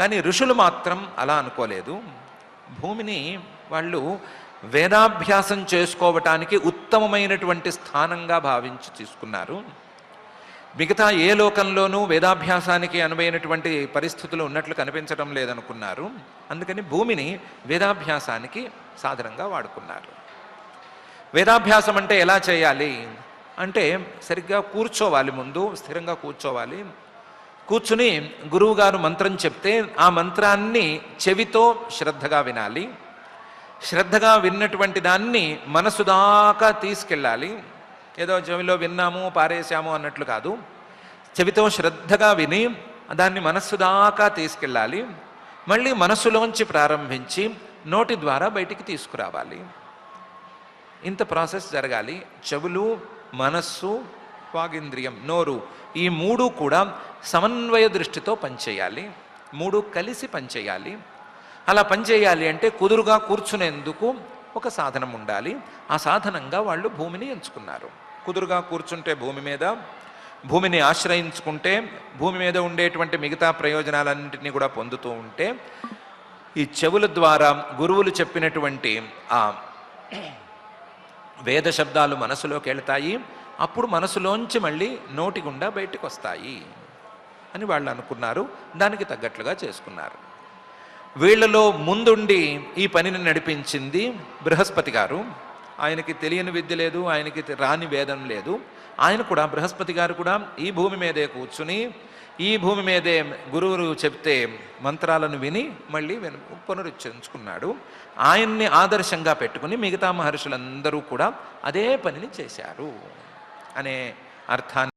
కానీ ఋషులు మాత్రం అలా అనుకోలేదు. భూమిని వాళ్ళు వేదాభ్యాసం చేసుకోవటానికి ఉత్తమమైనటువంటి స్థానంగా భావించి తీసుకున్నారు. మిగతా ఏ లోకంలోనూ వేదాభ్యాసానికి అనువైనటువంటి పరిస్థితులు ఉన్నట్లు కనిపించడం లేదనుకున్నారు. అందుకని భూమిని వేదాభ్యాసానికి సాధనంగా వాడుకున్నారు. వేదాభ్యాసం అంటే ఎలా చేయాలి? అంటే సరిగ్గా కూర్చోవాలి ముందు స్థిరంగా కూర్చోవాలి. కూర్చుని గురువుగారు మంత్రం చెప్తే ఆ మంత్రాన్ని చెవితో శ్రద్ధగా వినాలి. శ్రద్ధగా విన్నటువంటి దాన్ని మనసు దాకా తీసుకెళ్ళాలి. ఏదో చెవిలో విన్నాము పారేశాము అన్నట్లు కాదు. చెవితో శ్రద్ధగా విని దాన్ని మనస్సు దాకా తీసుకెళ్ళాలి. మళ్ళీ మనస్సులోంచి ప్రారంభించి నోటి ద్వారా బయటికి తీసుకురావాలి. ఇంత ప్రాసెస్ జరగాలి. చెవులు మనస్సు వాగింద్రియం నోరు. ఈ మూడు కూడా సమన్వయ దృష్టితో పనిచేయాలి. మూడు కలిసి పనిచేయాలి. అలా పనిచేయాలి అంటే కుదురుగా కూర్చునేందుకు ఒక సాధనం ఉండాలి. ఆ సాధనంగా వాళ్ళు భూమిని ఎంచుకున్నారు. కుదురుగా కూర్చుంటే భూమి మీద భూమిని ఆశ్రయించుకుంటే భూమి మీద ఉండేటువంటి మిగతా ప్రయోజనాలన్నింటినీ కూడా పొందుతూ ఉంటే ఈ చెవుల ద్వారా గురువులు చెప్పినటువంటి ఆ వేద శబ్దాలు మనసులోకి వెళ్తాయి. అప్పుడు మనసులోంచి మళ్ళీ నోటి గుండా బయటకు వస్తాయి అని వాళ్ళు అనుకున్నారు. దానికి తగ్గట్లుగా చేసుకున్నారు. వీళ్ళలో ముందుండి ఈ పనిని నడిపించింది బృహస్పతి గారు. ఆయనకి తెలియని విద్య లేదు ఆయనకి రాని వేదం లేదు. ఆయన కూడా బృహస్పతి గారు కూడా ఈ భూమి మీదే కూర్చుని ఈ భూమి మీదే గురువులు చెప్తే మంత్రాలను విని మళ్ళీ పునరుచ్చరించుకున్నాడు. ఆయన్ని ఆదర్శంగా పెట్టుకుని మిగతా మహర్షులందరూ కూడా అదే పనిని చేశారు. అనే అర్థాన్ని